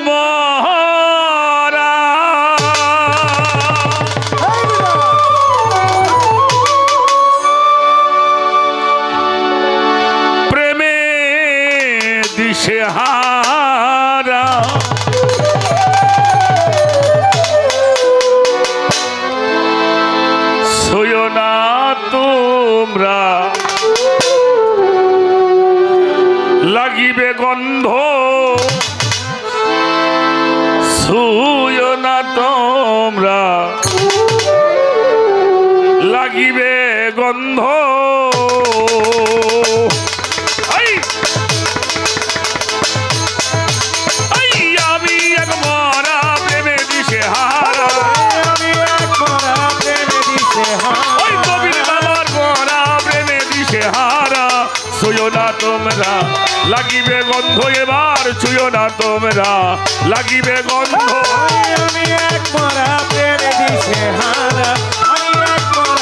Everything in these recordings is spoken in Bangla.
মরা ছুঁয়ো না তোমরা লাগিবে গন্ধ এবার ছুঁয়ো না তোমরা লাগিবে গন্ধ। আমি এক মরা প্রেমে দিশে হারা আমি এক মরা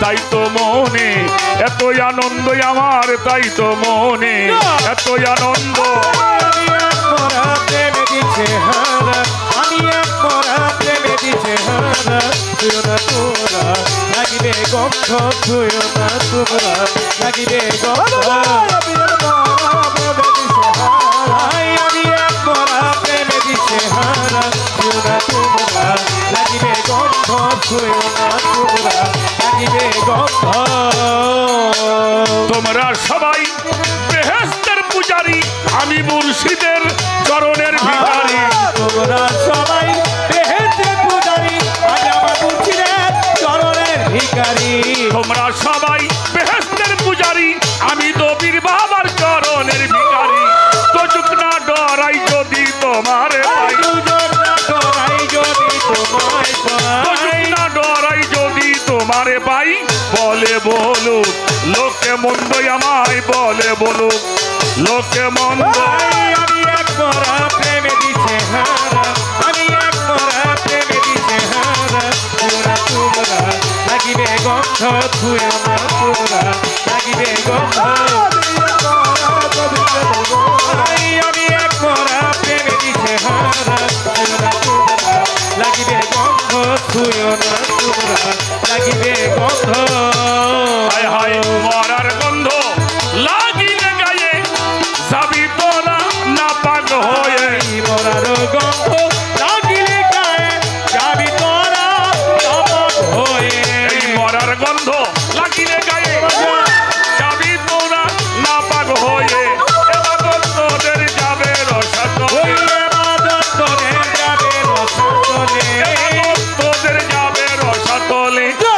তাই তো মনে এত আনন্দ আমার, তাই তো মনে এত আনন্দ। লাগিবে গন্ধ তুই না তোরা, লাগিবে গন্ধ। তুই না গন্ধ। তোমরা সবাই বেহেস্তের পূজারি আমি মুর্শিদের চরণের ভিখারি। তোমরা সবাই বেহেতে পূজারি আজ আমার মুর্শিদের চরণের ভিখারি। তোমরা সবাই বেহেস্তের পূজারি আমি তোমারে পাই বলে বলুক। লোকে মন্দ আমায় বলে বলুক। লোকে মন্দ আমি এক মরা প্রেমে দিছে আমি এক প্রেমে দিছে লাগিবে গন্ধ তুই আমার লাগিবে গন্ধ। তুই না তোমরা লাগিবে গন্ধ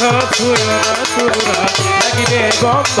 না তোমরা লাগিবে গন্ধ।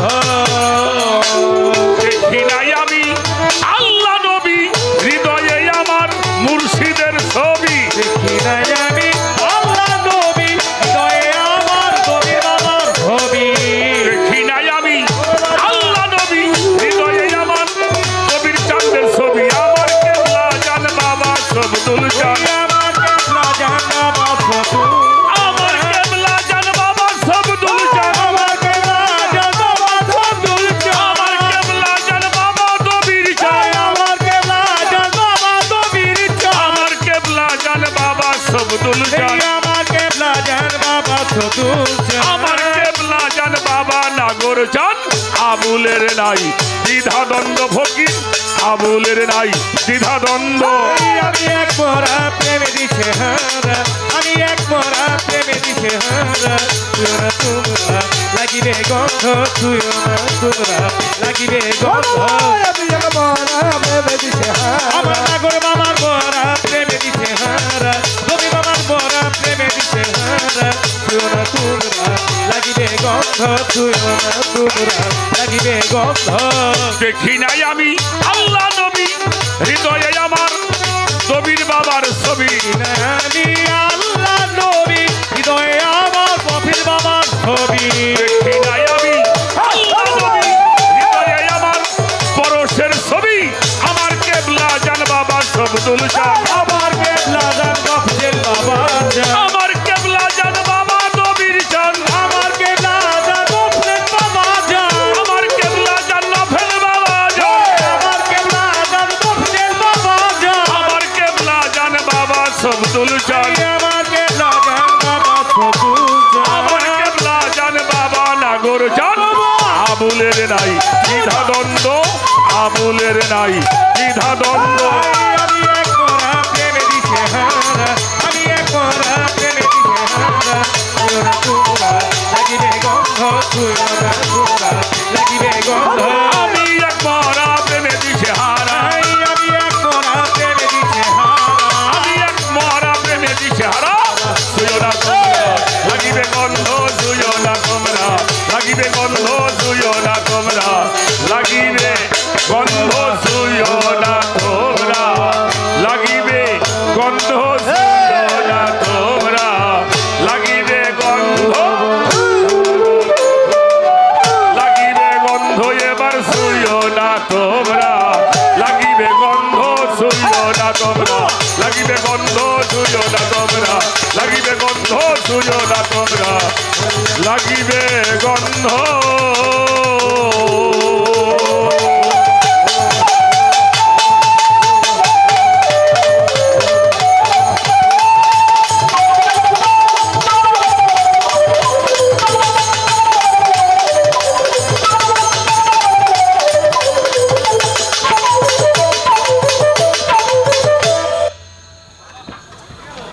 আমার কেবলা যান বাবা নাগর চান আবুলের নাই দ্বিধা দ্বন্দ্ব ফকির আবুলের নাই দ্বিধা দ্বন্দ্ব আমি এক মরা প্রেমে দিছে হারা আমি এক মরা প্রেমে দিছে হারা তুইও না তোমরা লাগিবে গন্ধ তুইও না তোমরা লাগিবে গন্ধ। আমার নাগর বাবার মরা প্রেমে দিছে হারা রবি বাবার মরা প্রেমে দিছে হারা তোমরা লাগিবে গন্ধ না লাগিবে গন্ধ। দেখি নাই আমি আল্লাহ নবী হৃদয়ে আমার নবীর বাবার ছবি। আমি আল্লাহ নবী হৃদয়ে আমার কফিল বাবার ছবি। দেখি নাই আমি আল্লাহ নবী হৃদয়ে আমার পরশের ছবি। আমার কেবলা জান বাবা সবদুল চান জান আবুলের নাই দ্বিধা দ্বন্দ্ব আবুলের নাই দ্বিধা দ্বন্দ্ব আমি লাগিবে